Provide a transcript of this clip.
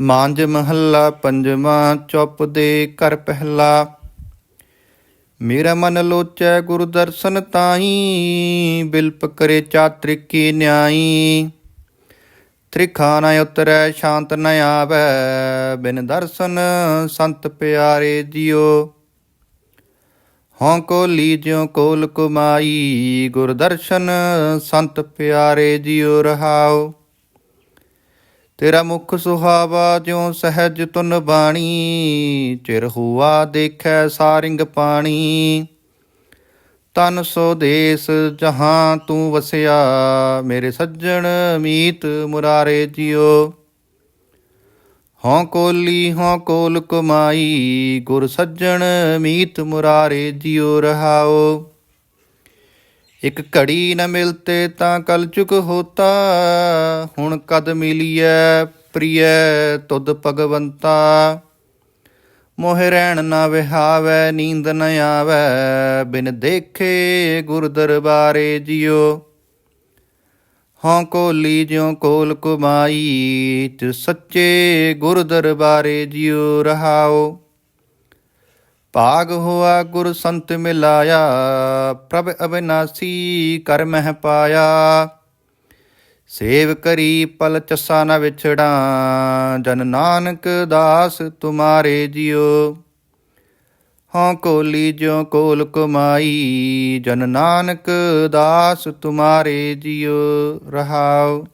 ਮਾਂਜ ਮਹੱਲਾ ਪੰਜਵਾਂ, ਚੁੱਪ ਦੇ ਕਰ ਪਹਿਲਾ। ਮੇਰਾ ਮਨ ਲੋਚੈ ਗੁਰ ਦਰਸ਼ਨ ਤਾਈ, ਬਿਲਪ ਕਰੇ ਚਾਤ੍ਰਿਕੀ ਨਿਆਈ। ਤ੍ਰਿਖਾ ਨ ਉਤਰੈ, ਸ਼ਾਂਤ ਨ ਆਵੈ, ਬਿਨ ਦਰਸ਼ਨ ਸੰਤ ਪਿਆਰੇ ਜਿਉ। ਹਉ ਕੋ ਲੀਜਿਉ, ਕੋਲ ਕੁਮਾਈ, ਗੁਰ ਦਰਸ਼ਨ ਸੰਤ ਪਿਆਰੇ ਜਿਉ ਰਹਾਓ ਤੇਰਾ ਮੁਖ ਸੁਹਾਵਾ ਜਿਉ ਸਹਿਜ ਤੁਨ ਬਾਣੀ, ਚਿਰ ਹੁਆ ਦੇਖੈ ਸਾਰਿੰਗ ਪਾਣੀ। ਤਨ ਸੋ ਦੇਸ ਜਹਾਂ ਤੂੰ ਵਸਿਆ, ਮੇਰੇ ਸੱਜਣ ਮੀਤ ਮੁਰਾਰੇ ਜਿਉ। ਹਉ ਕੋਲੀ, ਹਉ ਕੋਲ ਕਮਾਈ, ਗੁਰ ਸੱਜਣ ਮੀਤ ਮੁਰਾਰੇ ਜਿਉ ਰਹਾਓ ਇੱਕ ਘੜੀ ਨ ਮਿਲਤੇ ਤਾਂ ਕਲ ਚੁਕ ਹੋਤਾ। ਹੁਣ ਕਦ ਮਿਲੀਐ ਪ੍ਰੀਐ ਤੁਧ ਭਗਵੰਤਾ। ਮੋਹ ਰਹਿਣ ਨਾ ਵਿਹਾਵੈ, ਨੀਂਦ ਨ ਆਵੈ। ਬਿਨ ਦੇਖੇ ਗੁਰ ਦਰਬਾਰੇ ਜਿਉ। ਹਉ ਕੋਲੀ ਜਿਉ ਕੋਲ ਕੁਮਾਈ ਤੇ ਸੱਚੇ ਗੁਰ ਦਰਬਾਰੇ ਜਿਉ ਰਹਾਓ ਭਾਗ ਹੋਆ ਗੁਰ ਸੰਤ ਮਿਲਾਇਆ, ਪ੍ਰਭ ਅਬਿਨਾਸੀ ਕਰ ਮਹਿ ਪਾਇਆ। ਸੇਵ ਕਰੀ ਪਲ ਚਸਾ ਨ ਵਿਛੜਾ, ਜਨ ਨਾਨਕ ਦਾਸ ਤੁਮਾਰੇ ਜਿਉ। ਹਉ ਕੋਲੀ ਜਿਉ ਕੋਲ ਕਮਾਈ, ਜਨ ਨਾਨਕ ਦਾਸ ਤੁਮਾਰੇ ਜਿਉ, ਰਹਾਉ।